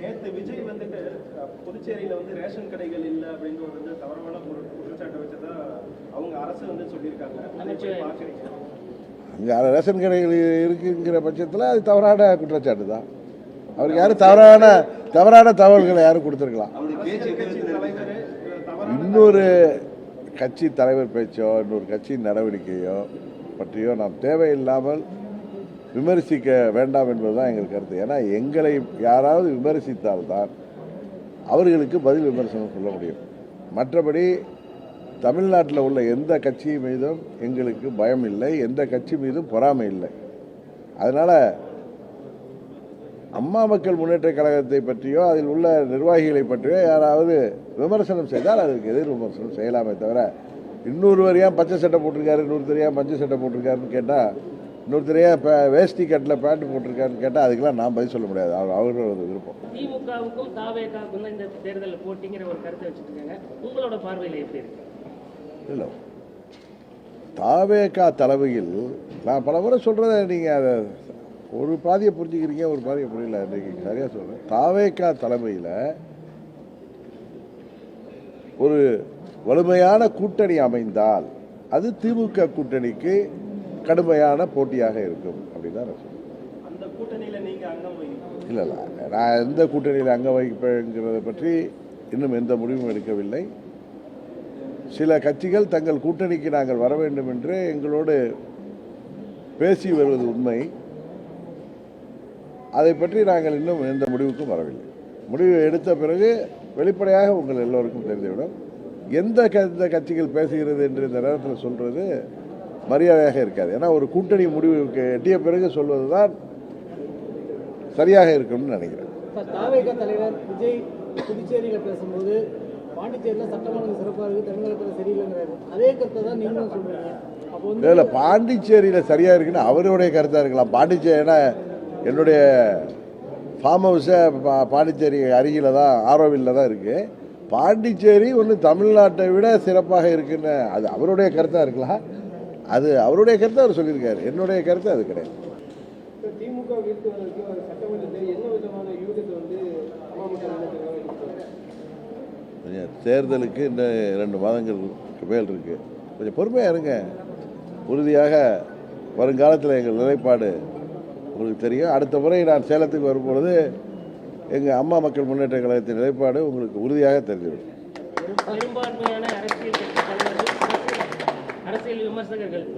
நேத்து விஜய் வந்துட்டு புதுச்சேரியில வந்து ரேஷன் கடைகள் இல்ல அப்படின்னு ஒரு வந்து தவறான ஒரு குற்றச்சாட்டை வச்சதா அவங்க அரசு வந்து சொல்லியிருக்காங்க. அதை அங்கே ரேஷன் கடைகள் இருக்குங்கிற பட்சத்தில் அது தவறான குற்றச்சாட்டு தான். அவருக்கு யாரும் தவறான தவறான தகவல்களை யாரும் கொடுத்துருக்கலாம். இன்னொரு கட்சி தலைவர் பேச்சோ இன்னொரு கட்சியின் நடவடிக்கையோ பற்றியோ நாம் தேவையில்லாமல் விமர்சிக்க வேண்டாம் என்பதுதான் எங்கள் கருத்து. ஏன்னா எங்களை யாராவது விமர்சித்தால்தான் அவர்களுக்கு பதில் விமர்சனம் சொல்ல முடியும். மற்றபடி தமிழ்நாட்டில் உள்ள எந்த கட்சி மீதும் எங்களுக்கு பயம் இல்லை எந்த கட்சி மீதும் பொறாமை இல்லை. அதனால் அம்மா மக்கள் முன்னேற்ற கழகத்தை பற்றியோ அதில் உள்ள நிர்வாகிகளை பற்றியோ யாராவது விமர்சனம் செய்தால் அதற்கு எதிர் விமர்சனம் செய்யலாமே தவிர இன்னொருவர் ஏன் பச்சை சட்டை போட்டிருக்காரு இன்னொருத்தர் ஏன் பச்சை சட்டை போட்டிருக்காருன்னு கேட்டால் இன்னொருத்தர் ஏன் பே வேஷ்டி கட்டில் பேண்ட் போட்டிருக்காருன்னு கேட்டால் அதுக்கெல்லாம் நான் பதில் சொல்ல முடியாது. அவர் அவர்களோட விருப்பம். திமுகவுக்கும் தாவேகாவுக்கும் தான் இந்த தேர்தலில் போட்டிங்கிற ஒரு கருத்தை வச்சுட்டு இருக்காங்க உங்களோட பார்வையில் எப்படி இருக்கு? இல்லை. தாவேக்கா தலைமையில் நான் பல முறை சொல்கிறத நீங்கள் அதை ஒரு பாதியை புரிஞ்சுக்கிறீங்க ஒரு பாதியை புரியல. இன்றைக்கி சரியாக சொல்கிறேன் தாவேக்கா தலைமையில் ஒரு வலிமையான கூட்டணி அமைந்தால் அது திமுக கூட்டணிக்கு கடுமையான போட்டியாக இருக்கும் அப்படின்னு தான் நான் அங்கம் வகிக்கணும் இல்லை இல்லை. நான் எந்த கூட்டணியில் அங்க வகிப்பேங்கிறத பற்றி இன்னும் எந்த முடிவும் எடுக்கவில்லை. சில கட்சிகள் தங்கள் கூட்டணிக்கு நாங்கள் வர வேண்டும் என்று எங்களோடு பேசி வருவது உண்மை. அதை பற்றி நாங்கள் இன்னும் எந்த முடிவுக்கும் வரவில்லை. முடிவு எடுத்த பிறகு வெளிப்படையாக உங்கள் எல்லோருக்கும் தெரிந்துவிடும். எந்த க எந்த கட்சிகள் பேசுகிறது என்று இந்த நேரத்தில் சொல்கிறது மரியாதையாக இருக்காது. ஏன்னா ஒரு கூட்டணி முடிவுக்கு எட்டிய பிறகு சொல்வது தான் சரியாக இருக்கும்னு நினைக்கிறேன். தலைவர் விஜய் புதுச்சேரியில் பேசும்போது பாண்டிச்சேரியில் சட்டம் ஒழுங்கு சிறப்பாக இருக்குது தமிழகத்தில் சரியில்லைங்கிறாரு. அதே கருத்தை தான் நீங்களும் சொல்றீங்க. அப்போ வந்து இல்லை பாண்டிச்சேரியில் சரியாக இருக்குன்னு அவருடைய கருத்தாக இருக்கலாம். பாண்டிச்சேரினா என்னுடைய ஃபார்ம் ஹவுஸே பாண்டிச்சேரி அருகில் தான் ஆரோவில்ல தான் இருக்குது பாண்டிச்சேரி ஒன்று தமிழ்நாட்டை விட சிறப்பாக இருக்குன்னு அது அவருடைய கருத்தாக இருக்கலாம். அது அவருடைய கருத்தை அவர் சொல்லியிருக்காரு. என்னுடைய கருத்து அது கிடையாது. தேர்தலுக்கு இன்னும் ரெண்டு மாதங்களுக்கு மேல் இருக்குது கொஞ்சம் பொறுமையாக இருங்க. உறுதியாக வருங்காலத்தில் எங்கள் நிலைப்பாடு உங்களுக்கு தெரியும். அடுத்த முறை நான் சேலத்துக்கு வரும்பொழுது எங்கள் அம்மா மக்கள் முன்னேற்ற கழகத்தின் நிலைப்பாடு உங்களுக்கு உறுதியாக தெரிஞ்சிடும் பெரும்பான்மையான அரசியல் கட்சி தலைவர்கள் அரசியல் விமர்சகர்கள்.